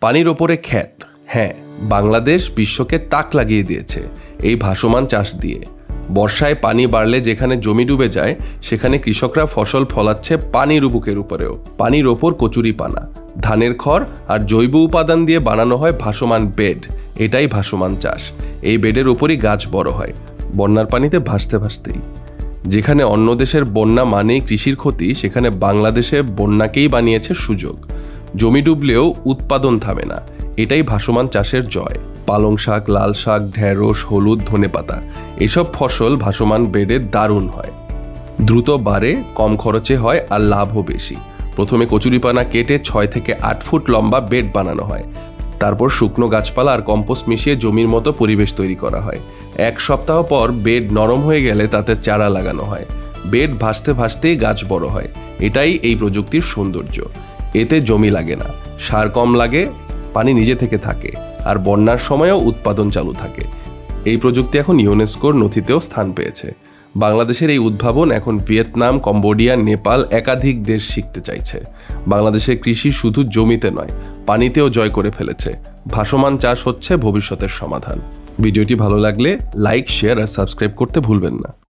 পানির ওপরে খ্যাত হ্যাঁ বাংলাদেশ বিশ্বকে তাক লাগিয়ে দিয়েছে এই ভাসমান চাষ দিয়ে। বর্ষায় পানি বাড়লে যেখানে জমি ডুবে যায়, সেখানে কৃষকরা ফসল ফলাচ্ছে পানির বুকের উপরেও। পানির ওপর কচুরি পানা, ধানের খড় আর জৈব উপাদান দিয়ে বানানো হয় ভাসমান বেড। এটাই ভাসমান চাষ। এই বেডের উপরই গাছ বড় হয়। বন্যার পানিতে ভাসতে ভাসতেই। যেখানে অন্য দেশের বন্যা মানেই কৃষির ক্ষতি, সেখানে বাংলাদেশে বন্যাকেই বানিয়েছে সুযোগ। জমি ডুবলেও উৎপাদন থামে না। এটাই ভাসমান চাষের জয়। পালং শাক, লাল শাক, ঢেঁড়স, হলুদ, ধনেপাতা, এসব ফসল ভাসমান বেডে দারুণ হয়। দ্রুত বাড়ে, কম খরচে হয় আর লাভও বেশি। প্রথমে কচুরিপানা কেটে ছয় থেকে আট ফুট লম্বা বেড বানানো হয়। তারপর শুকনো গাছপালা আর কম্পোস্ট মিশিয়ে জমির মতো পরিবেশ তৈরি করা হয়। এক সপ্তাহ পর বেড নরম হয়ে গেলে তাতে চারা লাগানো হয়। বেড ভাসতে ভাসতেই গাছ বড় হয়। এটাই এই প্রযুক্তির সৌন্দর্য। এতে জমি লাগে না, সার কম লাগে, পানি নিজে থেকে থাকে, আর বন্যার সময়ও উৎপাদন চালু থাকে। এই প্রযুক্তি এখন ইউনেস্কোর নথিতেও স্থান পেয়েছে। বাংলাদেশের এই উদ্ভাবন এখন ভিয়েতনাম, কম্বোডিয়া, নেপাল একাধিক দেশ শিখতে চাইছে। বাংলাদেশের কৃষি শুধু জমিতে নয়, পানিতেও জয় করে ফেলেছে। ভাসমান চাষ হচ্ছে ভবিষ্যতের সমাধান। ভিডিওটি ভালো লাগলে লাইক, শেয়ার আর সাবস্ক্রাইব করতে ভুলবেন না।